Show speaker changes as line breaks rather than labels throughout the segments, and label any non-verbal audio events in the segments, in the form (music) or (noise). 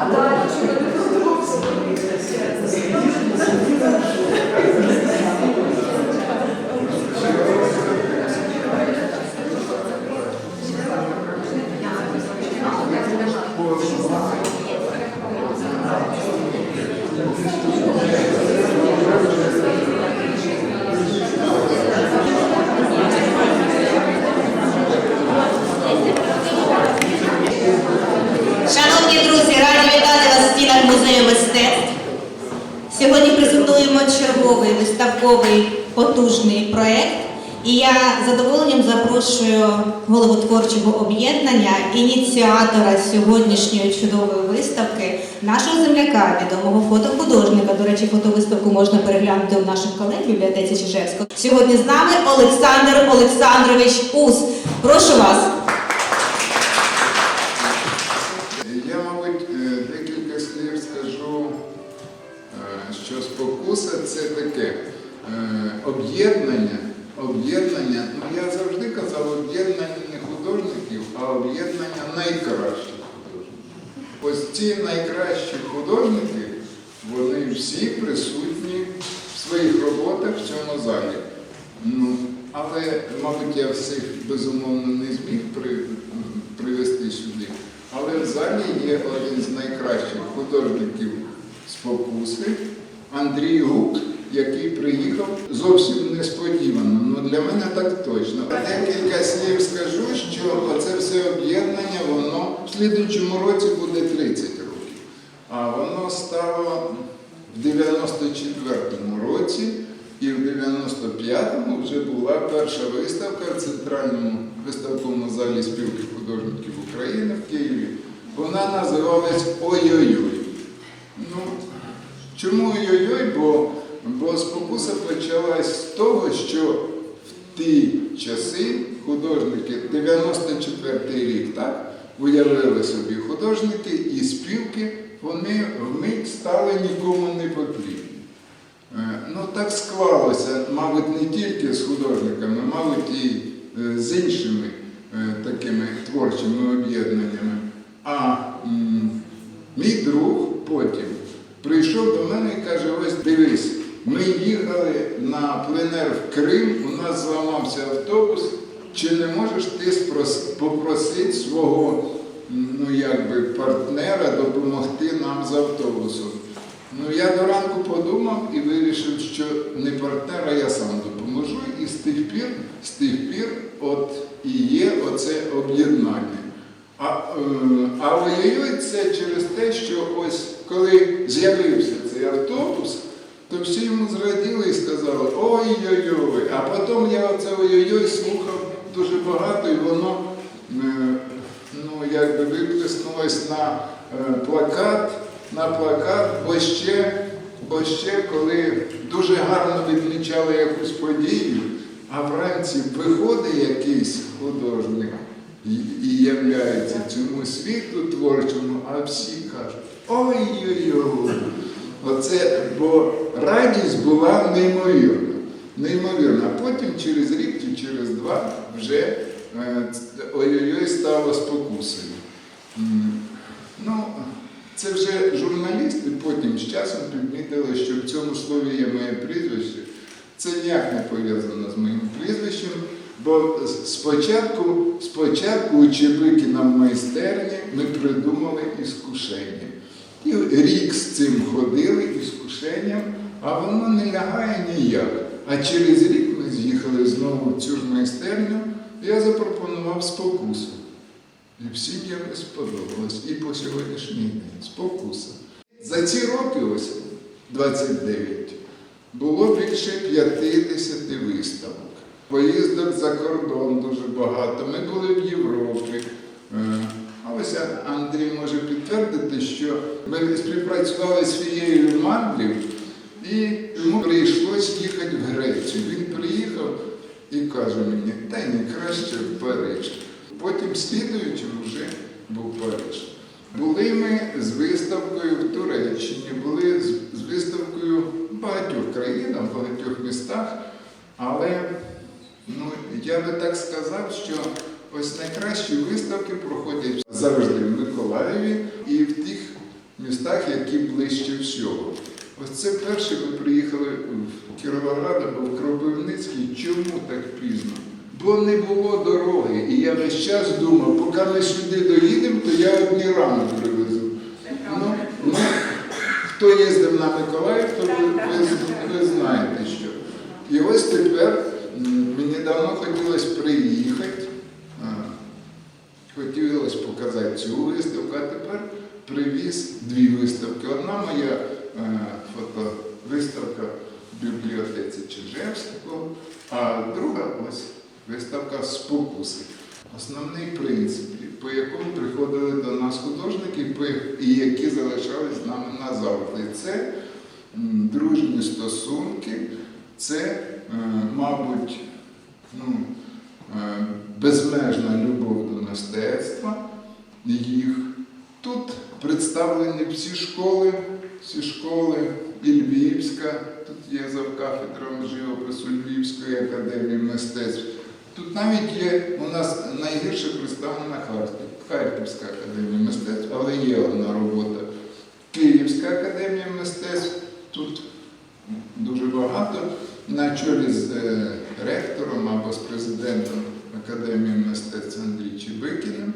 Adoro. Потужний проект. І я з задоволенням запрошую голову творчого об'єднання, ініціатора сьогоднішньої чудової виставки, нашого земляка, відомого фотохудожника. До речі, фотовиставку можна переглянути у наших колег в бібліотеці Чижевського. Сьогодні з нами Олександр Олександрович Ус. Прошу вас.
Об'єднання. Ну я завжди казав, об'єднання не художників, а об'єднання найкращих художників. Ось ці найкращі художники, вони всі присутні в своїх роботах в цьому залі. Ну, але, мабуть, я всіх безумовно не зміг при, привести сюди. Але в залі є один з найкращих художників спокуси Андрій Гук, який приїхав зовсім несподівано. Ну для мене так точно. Декілька слів скажу, що оце все об'єднання, воно в слідуючому році буде 30 років. А воно стало в 94-му році, і в 95-му вже була перша виставка в центральному виставковому залі спілки художників України в Києві. Вона називалась Ой-ой-ой. Ну, чому ой-ой-ой? Бо, бо спокуса почалась з того, що в ті часи художники, 94-й рік, так, уявили собі художники і спілки, вони вмить стали нікому не потрібні. Е, Ну, так склалося, мабуть, не тільки з художниками, мабуть, і е, з іншими е, такими творчими об'єднаннями. А мій друг потім прийшов до мене і каже: ось дивись, ми їхали на пленер в Крим, у нас зламався автобус. Чи не можеш ти попросити свого ну, якби, партнера допомогти нам з автобусом? Ну, я до ранку подумав і вирішив, що не партнера, я сам допоможу. І з тих пір, з тих пір от і є оце об'єднання. А, е, а через те, що ось коли з'явився цей автобус, то всі йому зраділи і сказали ой-ой-ой. А потім я оце ой-ой-ой слухав дуже багато, і воно е, ну, якби виплеснулось на е, плакат, на плакат, бо ще, бо ще коли дуже гарно відмічали якусь подію, а вранці виходить якийсь художник і, являється цьому світу творчому, а всі кажуть, ой-ой-ой. Оце, бо радість була неймовірна. Неймовірна. А потім через рік чи через два вже е, ой-ой-ой стало спокусою. Ну, це вже журналісти потім з часом підмітили, що в цьому слові є моє прізвище. Це ніяк не пов'язано з моїм прізвищем, бо спочатку, спочатку у Чебикіна в майстерні ми придумали іскушення. І рік з цим ходили іскушенням, а воно не лягає ніяк. А через рік ми з'їхали знову в цю ж майстерню, я запропонував спокусу. І всім якось сподобалось. І по сьогоднішній день спокуса. За ці роки, ось 29, було більше 50 виставок. Поїздок за кордон дуже багато. Ми були в Європі. Е, Андрій може підтвердити, що ми співпрацювали з фією Мандлів, і йому прийшлось їхати в Грецію. Він приїхав і каже мені, та не краще в Париж. Потім слідуючим вже був Париж. Були ми з виставкою в Туреччині, були з виставкою в багатьох країнах, в багатьох містах, але ну, я би так сказав, що ось найкращі виставки проходять завжди в Миколаєві і в тих містах, які ближче всього. Ось це перше ми приїхали в Кіровоград або в Кропивницький. Чому так пізно? Бо не було дороги. І я весь час думав, поки ми сюди доїдемо, то я одні рани привезу. Ну, ну, хто їздив на Миколаїв, то ви, ви, ви знаєте що. І ось тепер мені давно хотілося приїхати, показати цю виставку, а тепер привіз дві виставки. Одна моя е, фотовиставка в бібліотеці Чижевського, а друга ось виставка спокуси. Основний принцип, по якому приходили до нас художники, і які залишались з нами назавжди. Це дружні стосунки, це, е, мабуть, ну, е, безмежна любов до мистецтва їх. Тут представлені всі школи, всі школи і Львівська, тут є завкафедром живопису Львівської академії мистецтв. Тут навіть є у нас найгірше представлена Харків, Харківська академія мистецтв, але є одна робота. Київська академія мистецтв. Тут дуже багато на чолі з е, ректором або з президентом Академії мистецтв Андрій Чебикіним.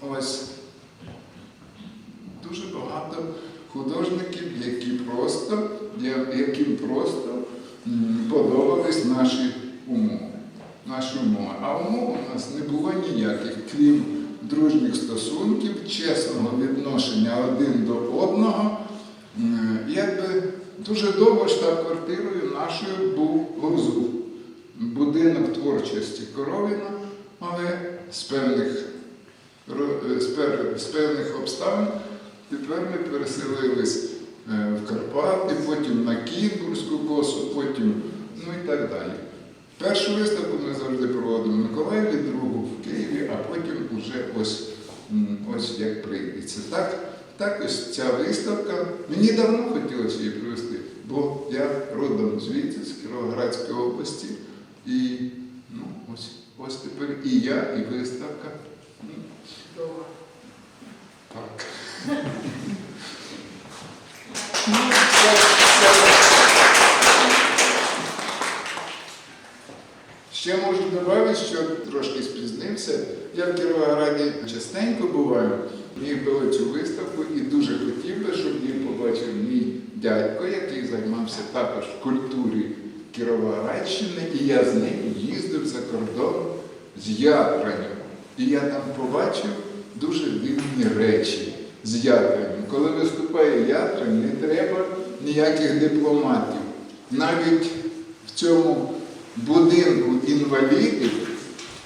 Ось дуже багато художників, які просто, яким просто подобались наші умови. Наші умови. А умов у нас не було ніяких, крім дружніх стосунків, чесного відношення один до одного. Якби дуже довго штаб-квартирою нашою був Гурзув, будинок творчості Коровіна, але з певних, з певних обставин тепер ми переселились е, в Карпати, потім на Кінбурзьку косу, потім ну і так далі. Першу виставку ми завжди проводимо в Миколаєві, другу в Києві, а потім вже ось, ось як прийдеться. Так, так ось ця виставка. Мені давно хотілося її привезти, бо я родом звідси, з Кіровоградської області. І ну, ось, ось тепер і я, і виставка. Ну, Так. Ще можу додати, що трошки спізнився. Я в Кіровограді частенько буваю, міг би цю виставку і дуже хотів би, щоб її побачив мій дядько, який займався також в культурі Кіровоградщини, і я з ним їздив за кордон з ятранням. І я там побачив дуже дивні речі з ятранням. Коли виступає ятрань, не треба ніяких дипломатів. Навіть в цьому будинку інвалідів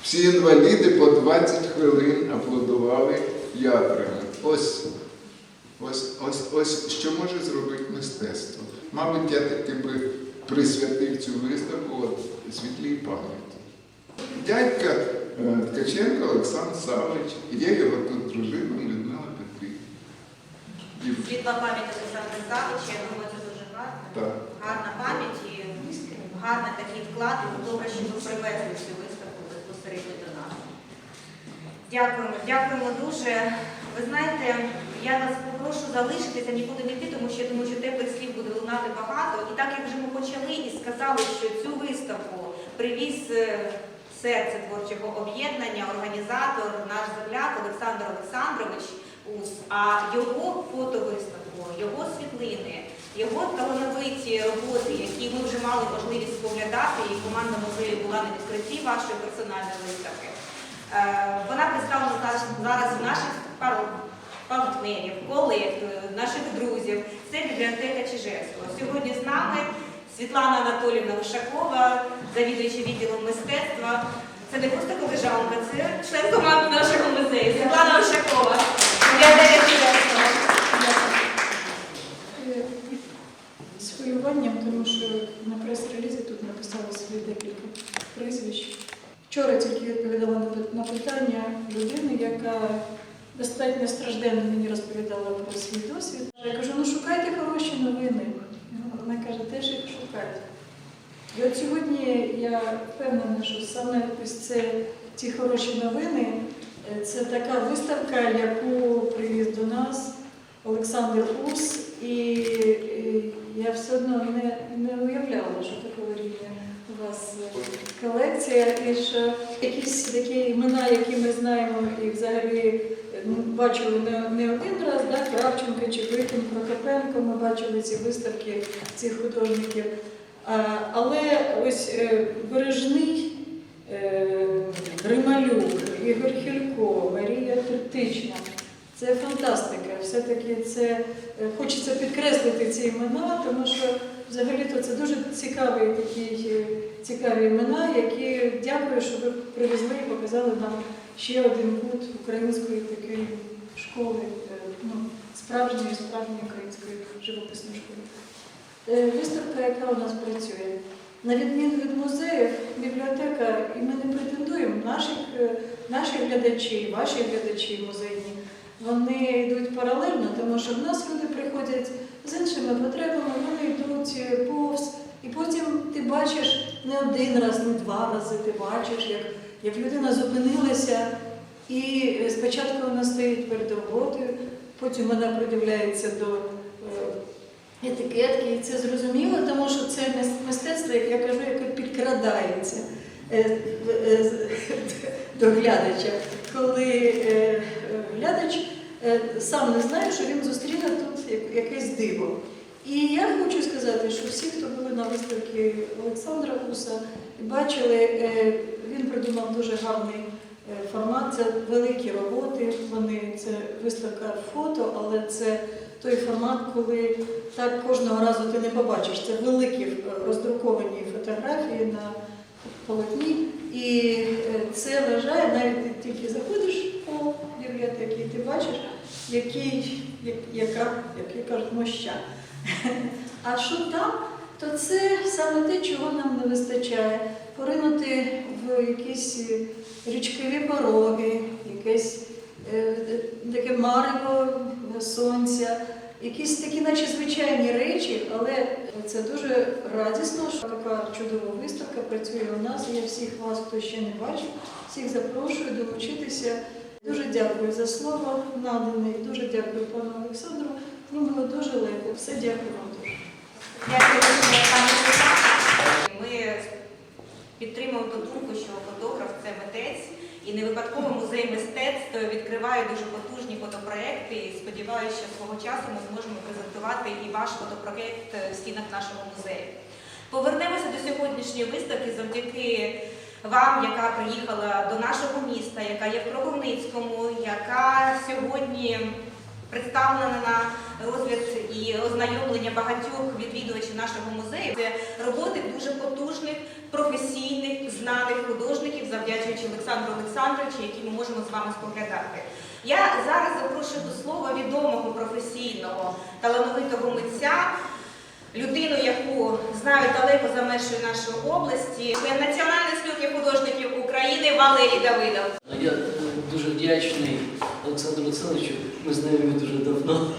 всі інваліди по 20 хвилин аплодували ятрами. Ось, ось, ось, ось що може зробити мистецтво. Мабуть, я таки би присвятив цю виставку світлій пам'яті. Дядька Ткаченко Олександр Савич, і є його тут дружина Людмила Петрівна.
Світла пам'ять Олександра Савича, я думаю, це дуже гарно.
так.
Гарна пам'ять і гарний такий вклад. І добре, що ви привезли цю виставку безпосередньо до нас. Дякуємо, дякуємо дуже. Ви знаєте, я вас попрошу залишитися, нікуди не йти, тому що я думаю, що теплих слів буде лунати багато. І так як вже ми почали і сказали, що цю виставку привіз е, серце творчого об'єднання, організатор, наш земляк Олександр Олександрович Ус, а його фотовиставку, його світлини, його талановиті роботи, які ми вже мали можливість споглядати, і команда музею була на відкритті вашої персональної виставки. Е, Вона представлена зараз- в наших партнерів, колег, е, наших друзів. Це бібліотека Чижевського. Сьогодні з нами Світлана Анатолівна Вишакова, завідуюча відділом мистецтва. Це не просто колежанка, це член команди нашого музею. Світлана.
Е, З хвилюванням, тому що на прес-релізі тут написали свої декілька прізвищ. Вчора тільки відповідала на питання людини, яка достатньо стражденно мені розповідала про свій досвід. Я кажу, ну шукайте хороші новини. Вона каже, де ж їх шукати? І от сьогодні я впевнена, що саме ось це ці хороші новини, е, це така виставка, яку привіз до нас Олександр Ус, і, я все одно не, не уявляла, що такого рівня у вас е, колекція, і що якісь такі імена, які ми знаємо, і взагалі бачили не, не один раз, да, Кравченко чи Бикін, Прокопенко, ми бачили ці виставки цих художників. А, але ось е, Бережний, е, Грималюк, Ігор Хілько, Марія Третична. Це фантастика. Все-таки це е, хочеться підкреслити ці імена, тому що взагалі-то це дуже цікаві такі цікаві імена, які дякую, що ви привезли і показали нам ще один кут української такої школи, е, ну, справжньої, справжньої української живописної школи. Е, Виставка, яка у нас працює. На відміну від музеїв, бібліотека, і ми не претендуємо, наші, е, наші глядачі, ваші глядачі музейні, вони йдуть паралельно, тому що в нас люди приходять з іншими потребами, вони йдуть е, повз, і потім ти бачиш не один раз, не два рази, ти бачиш, як, як людина зупинилася, і е, спочатку вона стоїть перед роботою, потім вона придивляється до. е, етикетки, і це зрозуміло, тому що це мистецтво, як я кажу, яке підкрадається е, (laughs) до глядача, коли глядач сам не знає, що він зустріне тут якесь диво. І я хочу сказати, що всі, хто були на виставці Олександра Куса бачили, е, він придумав дуже гарний е, формат. Це великі роботи. Вони це виставка фото, але це той формат, коли так кожного разу ти не побачиш. Це великі е, роздруковані фотографії на полотні. І це вражає, навіть ти тільки заходиш по бібліотеки, і ти бачиш, який, як, яка, як я кажуть, моща. (laughs) А що там, то це саме те, чого нам не вистачає. Поринути в якісь е, річкові пороги, якесь е, таке марево сонця, якісь такі, наче звичайні речі, але це дуже радісно, що така чудова виставка працює у нас. Я всіх вас, хто ще не бачив, всіх запрошую долучитися. Дуже дякую за слово надане і дуже дякую пану Олександру. Мені було дуже легко. Все дякую вам дуже.
Дякую, пані. Ми підтримуємо ту думку, що фотограф це митець, і не випадково музей мистецтв відкриває дуже потужні фотопроекти. І сподіваюся, що свого часу ми зможемо презентувати і ваш фотопроект в стінах нашого музею. Повернемося до сьогоднішньої виставки завдяки вам, яка приїхала до нашого міста, яка є в Кропивницькому, яка сьогодні представлена на розгляд і ознайомлення багатьох відвідувачів нашого музею. Це роботи дуже потужних, професійних, знаних художників, завдячуючи Олександру Олександровичу, які ми можемо з вами споглядати. Я зараз запрошую до слова відомого професійного талановитого митця, людину, яку знають далеко за межою нашої області, член Національної спілки художників України Валерій Давидов.
Я е, дуже вдячний Олександру Олександровичу, ми знаємо дуже давно,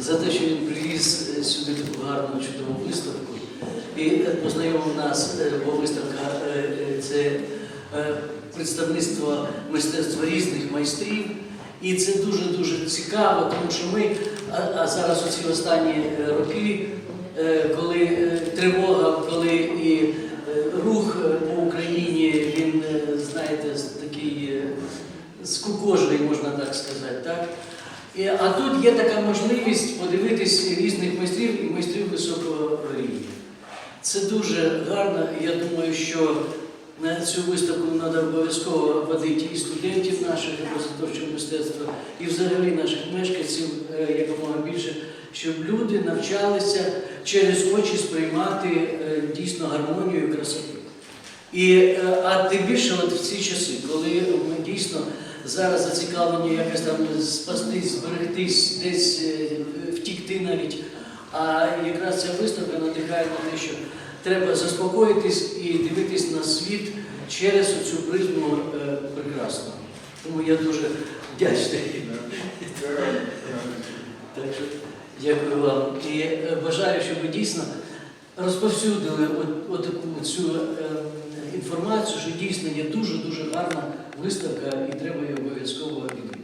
за те, що він привіз е, сюди таку гарну чудову виставку і е, познайомив нас, е, бо виставка це представництво мистецтва різних майстрів. І це дуже-дуже цікаво, тому що ми, а, а зараз оці останні е, роки, коли е, тривога, коли і е, рух е, по Україні, він, е, знаєте, такий е, скукожений, можна так сказати. Так? А тут є така можливість подивитись різних майстрів і майстрів високого рівня. Це дуже гарно. Я думаю, що на цю виставку треба обов'язково водити і студентів наших образотворчого мистецтва, і взагалі наших мешканців е, якомога більше, щоб люди навчалися через очі сприймати е, дійсно гармонію і красоту. І, е, а тим більше от в ці часи, коли ми дійсно зараз зацікавлені якось там спастись, зберегтись, десь е, втікти навіть. А якраз ця виставка надихає на те, що треба заспокоїтись і дивитись на світ через цю призму прекрасного. Тому я дуже вдячний. (laughs) Так що Дякую вам. І е, бажаю, щоб ви дійсно розповсюдили отаку цю е, інформацію, що дійсно є дуже-дуже гарна виставка і треба її обов'язково відвідати.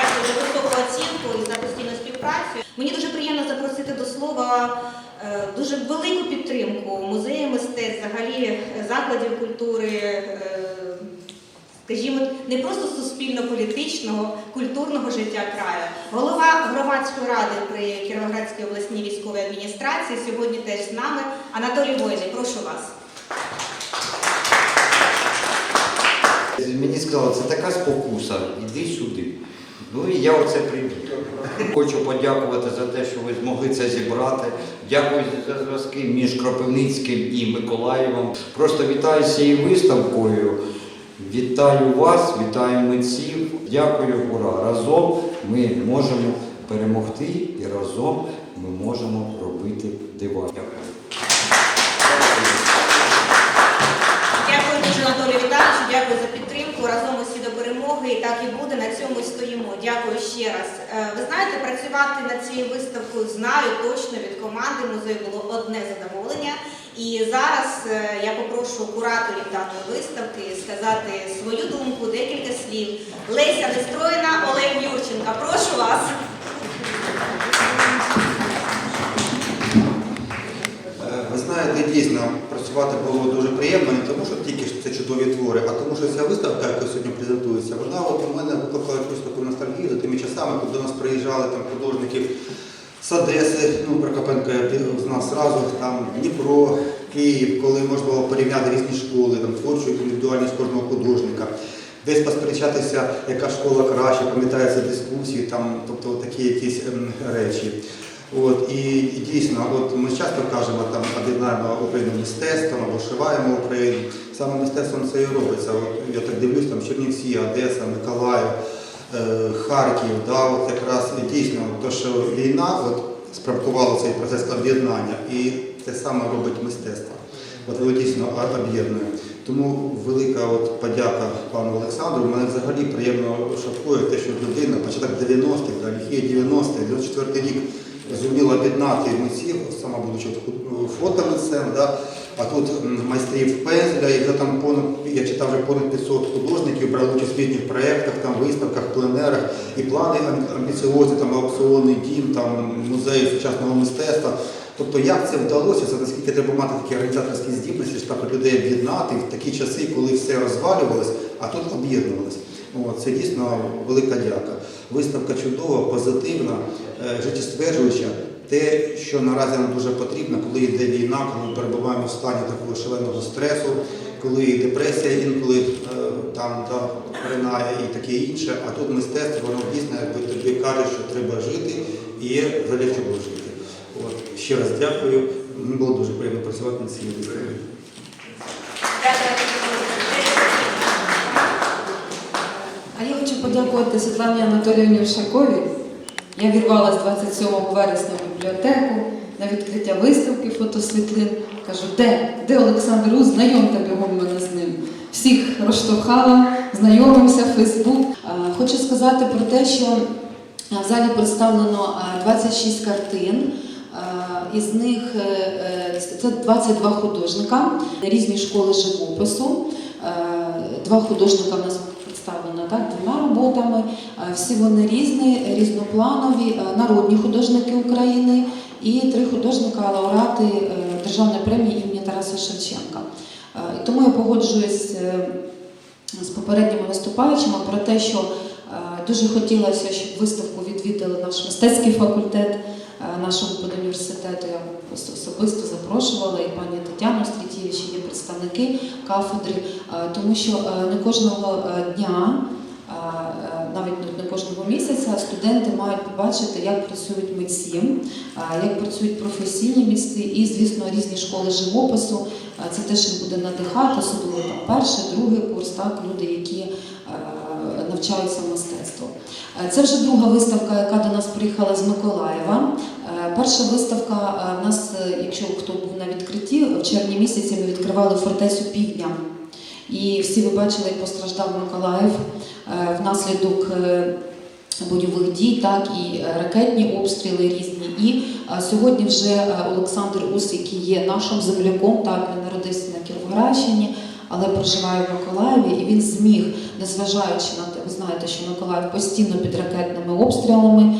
Дякую
за високу оцінку і за постійну співпрацю. Мені дуже приємно запросити до слова е, дуже велику підтримку музею мистецтв, взагалі закладів культури. Скажімо, не просто суспільно-політичного, культурного життя краю. Голова громадської ради при Кіровоградській обласній військовій адміністрації сьогодні теж з нами. Анатолій Войний, прошу вас.
Мені сказали, це така спокуса, іди сюди. Ну і я оце прийду. Хочу подякувати за те, що ви змогли це зібрати. Дякую за зв'язки між Кропивницьким і Миколаєвом. Просто вітаю з цією виставкою. Вітаю вас, вітаю митців. Дякую, ура! Разом ми можемо перемогти і разом ми можемо робити дива.
На стоїмо. Дякую ще раз. Е, Ви знаєте, працювати над цією виставкою знаю точно від команди музею було одне задоволення. І зараз е, я попрошу кураторів даної виставки сказати свою думку, декілька слів. Леся Нестроїна, Олег Юрченка. Прошу вас.
Знаєте, дійсно працювати було дуже приємно, не тому, що тільки це чудові твори, а тому, що ця виставка, яка сьогодні презентується, вона от у мене викликала якусь таку ностальгію за тими часами, коли до нас приїжджали там художники з Одеси, ну Прокопенко я знав зразу, там Дніпро, Київ, коли можна було порівняти різні школи, там творчу індивідуальність кожного художника. Десь посперечатися, яка школа краще, пам'ятаються дискусії, там, тобто такі якісь ем, речі. От, і, і дійсно, от ми часто кажемо, там об'єднаємо Україну мистецтвом або шиваємо Україну. Саме мистецтвом це і робиться. От, я так дивлюсь, там Чернівці, Одеса, Миколаїв, е, Харків, да, от якраз і дійсно, то, що війна от, спровокувала цей процес об'єднання, і те саме робить мистецтво. От воно дійсно об'єднує. Тому велика от подяка пану Олександру. Мене взагалі приємно шокує те, що людина, початок 90-х, да, лихі 90-х, 94-й рік зуміла об'єднати митців, сама будучи ну, фотомитцем, да, а тут майстрів пензля, і вже там понад, я читав вже понад 500 художників, брали участь в різних проєктах, там, виставках, пленерах, і плани амбіціозні, там аукціонний дім, там, музей сучасного мистецтва. Тобто як це вдалося, це наскільки треба мати такі організаторські здібності, щоб людей об'єднати в такі часи, коли все розвалювалось, а тут об'єднувалось. Це дійсно велика дяка. Виставка чудова, позитивна, е, життєстверджуюча. Те, що наразі нам дуже потрібно, коли йде війна, коли ми перебуваємо в стані такого шаленого стресу, коли і депресія інколи е, там да, поринає і таке інше. А тут мистецтво, воно дійсно якби тобі каже, що треба жити і задля чого жити. От, ще раз дякую. Мені було дуже приємно працювати над цією виставкою.
А я хочу подякувати Світлані Анатоліївні Ушаковій. Я вірвалась 27 вересня в бібліотеку на відкриття виставки фотосвітлин. Кажу, де? Де Олександр Ус? Знайомте бігом мене з ним. Всіх розштовхала, знайомимося, Фейсбук. Хочу сказати про те, що в залі представлено 26 картин. Із них е, е, це 22 художника, різні школи живопису. Два художника в нас роботами. Е, Всі вони різні, різнопланові, е, народні художники України і три художника лауреати е, Державної премії імені Тараса Шевченка. Тому я погоджуюсь з попередніми виступаючими про те, що дуже хотілося, щоб виставку відвідали наш мистецький факультет нашого педуніверситету. Я особисто запрошувала і пані Тетяну Стрітєвич, є представники кафедри, тому що не кожного дня, навіть не- кожного місяця, студенти мають побачити, як працюють митці, е, як працюють професійні митці і, звісно, різні школи живопису. Е, Це теж буде надихати, особливо там перший, другий курс, так, люди, які е, навчаються мистецтву. Е, Це вже друга виставка, яка до нас приїхала з Миколаєва. Е, Перша виставка е, в нас, е, якщо хто був на відкритті, в червні місяці ми відкривали фортецю півдня. І всі ви бачили, як постраждав Миколаїв е, внаслідок е, бойових дій, так і е, ракетні обстріли різні. І сьогодні вже Олександр Ус, який є нашим земляком, так він народився на Кіровоградщині, але проживає в Миколаєві, і він зміг, незважаючи на те, ви знаєте, що Миколаїв постійно під ракетними обстрілами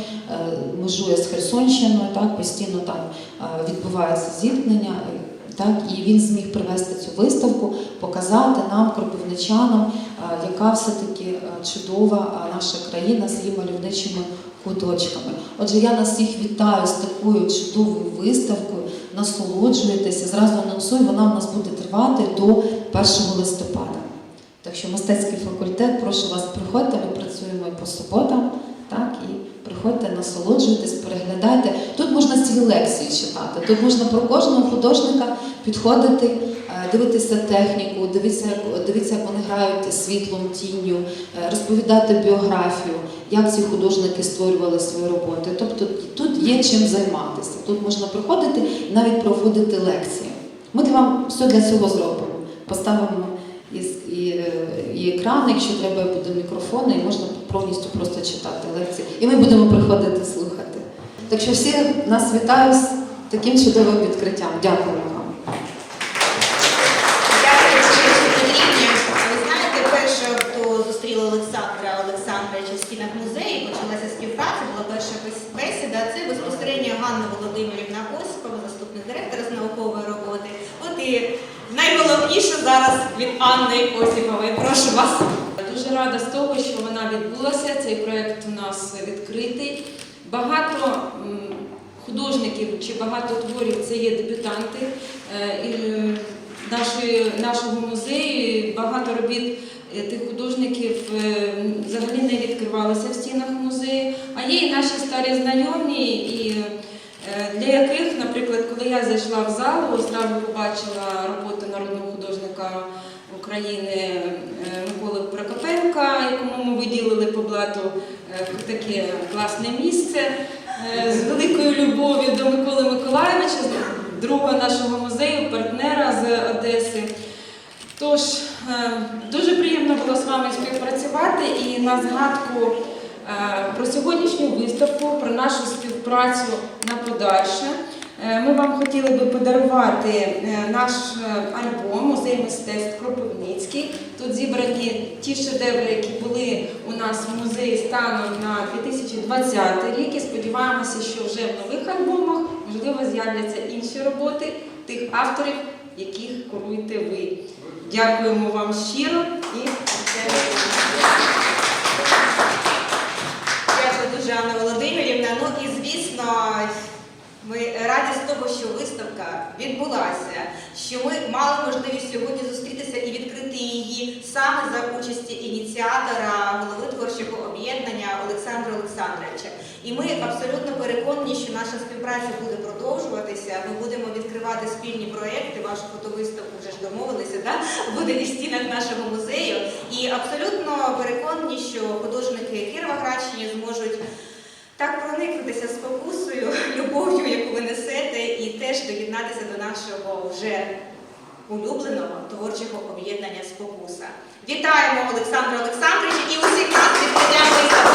межує з Херсонщиною, так постійно там відбувається зіткнення. Так, і він зміг привести цю виставку, показати нам, кропивничанам, е, яка все-таки е, чудова е, наша країна з її мальовничими куточками. Отже, я нас всіх вітаю з такою чудовою виставкою. Насолоджуйтеся, зразу анонсую, вона в нас буде тривати до 1 листопада. Так що мистецький факультет, прошу вас, приходьте, ми працюємо і по суботам, приходьте, насолоджуйтесь, переглядайте. Тут можна цілі лекції читати, тут можна про кожного художника підходити, е, дивитися техніку, дивитися, дивитися, як вони грають світлом, тінню, е, розповідати біографію, як ці художники створювали свої роботи. Тобто тут є чим займатися. Тут можна приходити і навіть проводити лекції. Ми для вам все для цього зробимо. Поставимо і, і, е, і екран, якщо треба, буде мікрофон, і можна повністю просто читати лекції. І ми будемо приходити слухати. Так що всі нас вітаю з таким чудовим відкриттям. Дякуємо вам.
Дякую, Петрівні. Ви знаєте, перше, хто зустріла Олександра Олександровича в стінах почалася співпраця, була перша бесіда. Це безпосередньо Ганна Володимирівна Осипова, заступник директора з наукової роботи. От і найголовніше зараз від Анни Осіпової. Прошу вас.
Рада з того, що вона відбулася. Цей проект у нас відкритий. Багато художників чи багато творів це є дебютанти е, нашого музею. Багато робіт е, тих художників е, взагалі не відкривалися в стінах музею. А є і наші старі знайомі, і для яких, наприклад, коли я зайшла в залу, одразу побачила роботу народного художника України Прокопенка, якому ми виділили по блату е, таке класне місце е, з великою любов'ю до Миколи Миколаєвича, друга нашого музею, партнера з Одеси. Тож е, дуже приємно було з вами співпрацювати і на згадку про сьогоднішню виставку, про нашу співпрацю на подальше. Е, Ми вам хотіли би подарувати е, наш е, альбом Музей мистецтв Кропивницький. Тут зібрані ті шедеври, які були у нас в музеї станом на 2020 рік. І сподіваємося, що вже в нових альбомах можливо з'являться інші роботи тих авторів, яких куруєте ви. Дякуємо вам щиро і
Дякую дуже, Анна Володимирівна. Ну і звісно, ми раді з того, що виставка відбулася, що ми мали можливість сьогодні зустрітися і відкрити її саме за участі ініціатора голови творчого об'єднання Олександра Олександровича. І ми абсолютно переконані, що наша співпраця буде продовжуватися. Ми будемо відкривати спільні проекти. Вашу фотовиставку вже ж домовилися, да? буде і в стінах нашого музею. І абсолютно переконані, що художники Кіровоградщини зможуть так проникнутися спокусою, (laughs) любов'ю, яку ви несете, і теж доєднатися до нашого вже улюбленого творчого об'єднання спокуса. Вітаємо Олександра Олександровича і усіх нас відкриття